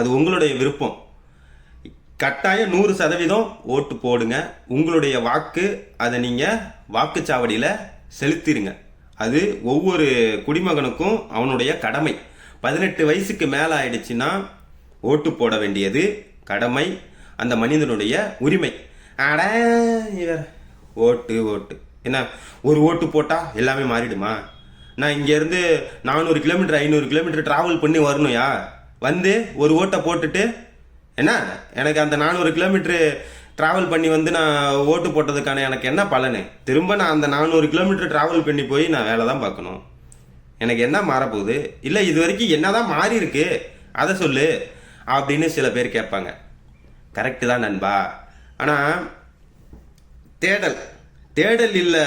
அது உங்களுடைய விருப்பம். கட்டாயம் நூறு சதவீதம் ஓட்டு போடுங்க. உங்களுடைய வாக்கு அதை நீங்கள் வாக்குச்சாவடியில் செலுத்திடுங்க அது ஒவ்வொரு குடிமகனுக்கும் அவனுடைய கடமை. பதினெட்டு வயசுக்கு மேலே ஆயிடுச்சுன்னா ஓட்டு போட வேண்டியது கடமை அந்த மனிதனுடைய உரிமை. அட இவர் ஓட்டு ஓட்டு. என்ன ஒரு ஓட்டு போட்டால் எல்லாமே மாறிடுமா? நான் இங்கேருந்து நானூறு கிலோமீட்டர் ஐநூறு கிலோமீட்டர் ட்ராவல் பண்ணி வரணும்யா வந்து ஒரு ஓட்டை போட்டுட்டு என்ன? எனக்கு அந்த நானூறு கிலோமீட்ரு ட்ராவல் பண்ணி வந்து நான் ஓட்டு போட்டதுக்கான எனக்கு என்ன பலனு? திரும்ப நான் அந்த நானூறு கிலோமீட்டர் ட்ராவல் பண்ணி போய் நான் வேலை தான் பார்க்கணும். எனக்கு என்ன மாறப்போகுது? இல்லை இது வரைக்கும் என்னதான் மாறி இருக்கு? அதை சொல்லு அப்படின்னு சில பேர் கேட்பாங்க. கரெக்டு தான் நண்பா. ஆனால் தேடல். தேடல் இல்லை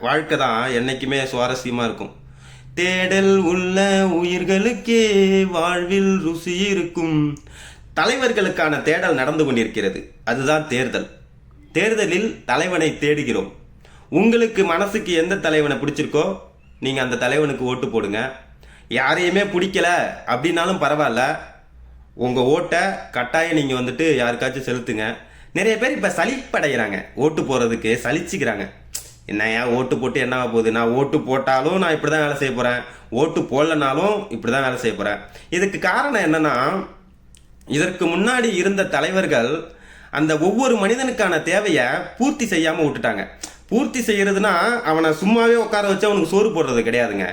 வாழ்க்கை தான் என்றைக்குமே சுவாரஸ்யமாக இருக்கும். தேடல் உள்ள உயிர்களுக்கே வாழ்வில் ருசி இருக்கும். தலைவர்களுக்கான தேடல் நடந்து கொண்டிருக்கிறது. அதுதான் தேர்தல். தேர்தலில் தலைவனை தேடுகிறோம். உங்களுக்கு மனசுக்கு எந்த தலைவனை பிடிச்சிருக்கோ நீங்கள் அந்த தலைவனுக்கு ஓட்டு போடுங்க. யாரையுமே பிடிக்கல அப்படின்னாலும் பரவாயில்ல. உங்கள் ஓட்டை கட்டாயம் நீங்கள் வந்துட்டு யாருக்காச்சும் செலுத்துங்க. நிறைய பேர் இப்போ சலிப்படைகிறாங்க ஓட்டு போகிறதுக்கு சலிச்சுக்கிறாங்க. என்ன ஏன் ஓட்டு போட்டு என்ன ஆக போகுது? நான் ஓட்டு போட்டாலும் நான் இப்படி தான் வேலை செய்ய போகிறேன் ஓட்டு போடலனாலும் இப்படி தான் வேலை செய்ய போகிறேன் இதுக்கு காரணம் என்னன்னா இதற்கு முன்னாடி இருந்த தலைவர்கள் அந்த ஒவ்வொரு மனிதனுக்கான தேவையை பூர்த்தி செய்யாமல் விட்டுட்டாங்க. பூர்த்தி செய்கிறதுனா அவனை சும்மாவே உட்கார வச்சு அவனுக்கு சோறு போடுறது கிடையாதுங்க.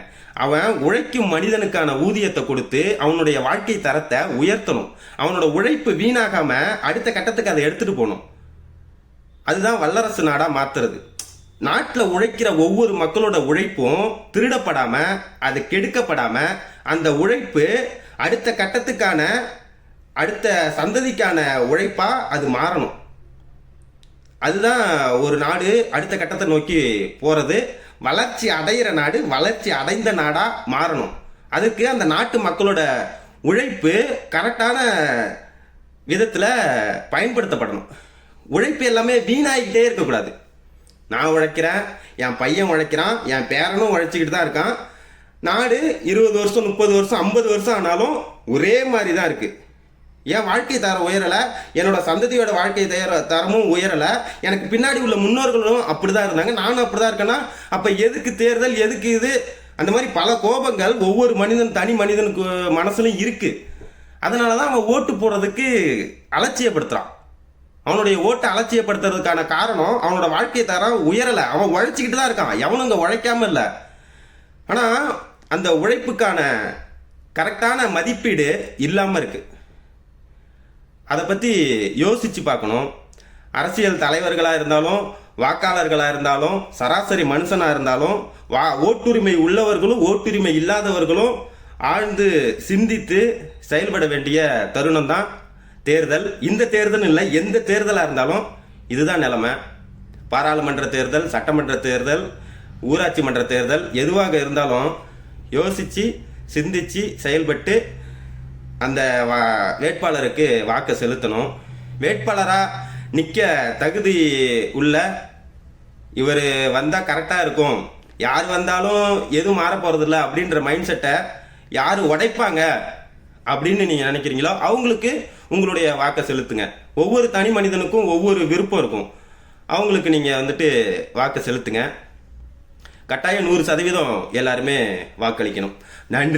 அவன் உழைக்கும் மனிதனுக்கான ஊதியத்தை கொடுத்து அவனுடைய வாழ்க்கை தரத்தை உயர்த்தணும். அவனோட உழைப்பு வீணாகாமல் அடுத்த கட்டத்துக்கு அதை எடுத்துகிட்டு போகணும். அதுதான் வல்லரசு நாடாக மாத்துறது. நாட்டில் உழைக்கிற ஒவ்வொரு மக்களோட உழைப்பும் திருடப்படாம அது கெடுக்கப்படாம அந்த உழைப்பு அடுத்த கட்டத்துக்கான அடுத்த சந்ததிக்கான உழைப்பா அது மாறணும். அதுதான் ஒரு நாடு அடுத்த கட்டத்தை நோக்கி போறது. வளர்ச்சி அடையிற நாடு வளர்ச்சி அடைந்த நாடா மாறணும். அதுக்கு அந்த நாட்டு மக்களோட உழைப்பு கரெக்டான விதத்தில் பயன்படுத்தப்படணும். உழைப்பு எல்லாமே வீணாகிக்கிட்டே இருக்கக்கூடாது. நான் உழைக்கிறேன் என் பையன் உழைக்கிறான் என் பேரனும் உழைச்சிக்கிட்டு தான் இருக்கான். நாடு இருபது வருஷம் முப்பது வருஷம் ஐம்பது வருஷம் ஆனாலும் ஒரே மாதிரி தான் இருக்குது என் வாழ்க்கை தரம் உயரலை என்னோட சந்ததியோட வாழ்க்கை தர தரமும் உயரலை. எனக்கு பின்னாடி உள்ள முன்னோர்களும் அப்படி தான் இருந்தாங்க. நானும் அப்படி தான் இருக்கேன்னா அப்போ எதுக்கு தேர்தல் எதுக்கு இது? அந்த மாதிரி பல கோபங்கள் ஒவ்வொரு மனிதன் தனி மனிதனுக்கு மனசுலையும் இருக்குது அதனால தான் அவன் ஓட்டு போடுறதுக்கு அலட்சியப்படுத்துகிறான் அவனுடைய ஓட்டை அலட்சியப்படுத்துறதுக்கான காரணம் அவனோட வாழ்க்கை தரம் உயரலை. அவன் உழைச்சிக்கிட்டு தான் இருக்கான். எவனும் இங்கே உழைக்காம இல்லை. ஆனால் அந்த உழைப்புக்கான கரெக்டான மதிப்பீடு இல்லாமல் இருக்குது அதை பற்றி யோசித்து பார்க்கணும். அரசியல் தலைவர்களாக இருந்தாலும் வாக்காளர்களாக இருந்தாலும் சராசரி மனுஷனாக இருந்தாலும் வா ஓட்டுரிமை உள்ளவர்களும் ஓட்டுரிமை இல்லாதவர்களும் ஆழ்ந்து சிந்தித்து செயல்பட வேண்டிய தருணம் தான் தேர்தல் இந்த தேர்தல் இல்லை எந்த தேர்தலாக இருந்தாலும் இதுதான் நிலமை. பாராளுமன்ற தேர்தல் சட்டமன்ற தேர்தல் ஊராட்சி மன்ற தேர்தல் எதுவாக இருந்தாலும் யோசித்து சிந்தித்து செயல்பட்டு அந்த வா- வேட்பாளருக்கு வாக்கு செலுத்தணும். வேட்பாளராக நிற்க தகுதி உள்ள இவர் வந்தால் கரெக்டாக இருக்கும். யார் வந்தாலும் எதுவும் மாற போகிறதில்ல அப்படின்ற மைண்ட் செட்டை யார் உடைப்பாங்க? அப்படின்னு நீங்கள் நினைக்கிறீங்களோ அவங்களுக்கு உங்களுடைய வாக்கை செலுத்துங்க. ஒவ்வொரு தனி மனிதனுக்கும் ஒவ்வொரு விருப்பம் இருக்கும். அவங்களுக்கு நீங்கள் வந்துட்டு வாக்கை செலுத்துங்க. கட்டாயம் நூறு சதவீதம் எல்லாருமே வாக்களிக்கணும். நன்றி.